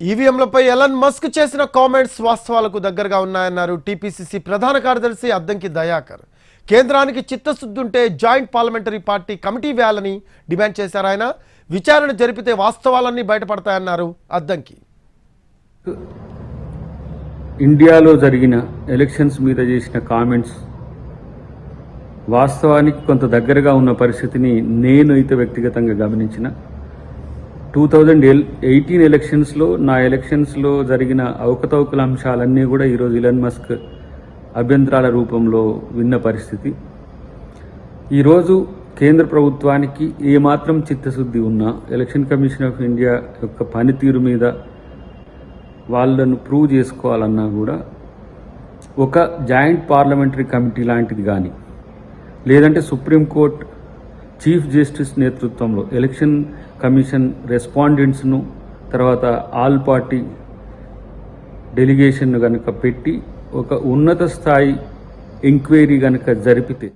ఈవీఎంలపై Elon Musk చేసిన comments వాస్తవాలకు దగ్గరగా ఉన్నాయన్నారు టీపీసీసీ ప్రధాన కార్యదర్శి అద్దంకి దయాకర్. కేంద్రానికి చిత్తశుద్ధి ఉంటే జాయింట్ పార్లమెంటరీ పార్టీ కమిటీ వేయాలని డిమాండ్ చేశారు ఆయన. విచారణ జరిపితే వాస్తవాలన్నీ బయటపడతాయన్నారు అద్దంకి. ఇండియాలో జరిగిన ఎలక్షన్స్ మీద చేసిన కామెంట్స్ వాస్తవానికి కొంత దగ్గరగా ఉన్న పరిస్థితిని నేను అయితే వ్యక్తిగతంగా గమనించిన టూ థౌజండ్ ఎల్ ఎయిటీన్ ఎలక్షన్స్లో నా ఎలక్షన్స్లో జరిగిన అవకతవకల అంశాలన్నీ కూడా ఈరోజు ఇలన్ మస్క్ అభ్యంతరాల రూపంలో విన్న పరిస్థితి. ఈరోజు కేంద్ర ప్రభుత్వానికి ఏమాత్రం చిత్తశుద్ధి ఉన్నా ఎలక్షన్ కమిషన్ ఆఫ్ ఇండియా యొక్క పనితీరు మీద వాళ్ళను ప్రూవ్ చేసుకోవాలన్నా కూడా ఒక జాయింట్ పార్లమెంటరీ కమిటీ లాంటిది కానీ లేదంటే సుప్రీంకోర్టు చీఫ్ జస్టిస్ నేతృత్వంలో ఎలక్షన్ కమిషన్ రెస్పాండెంట్స్ను తర్వాత ఆల్ పార్టీ డెలిగేషన్ను కనుక పెట్టి ఒక ఉన్నత స్థాయి ఎంక్వైరీ కనుక జరిపితే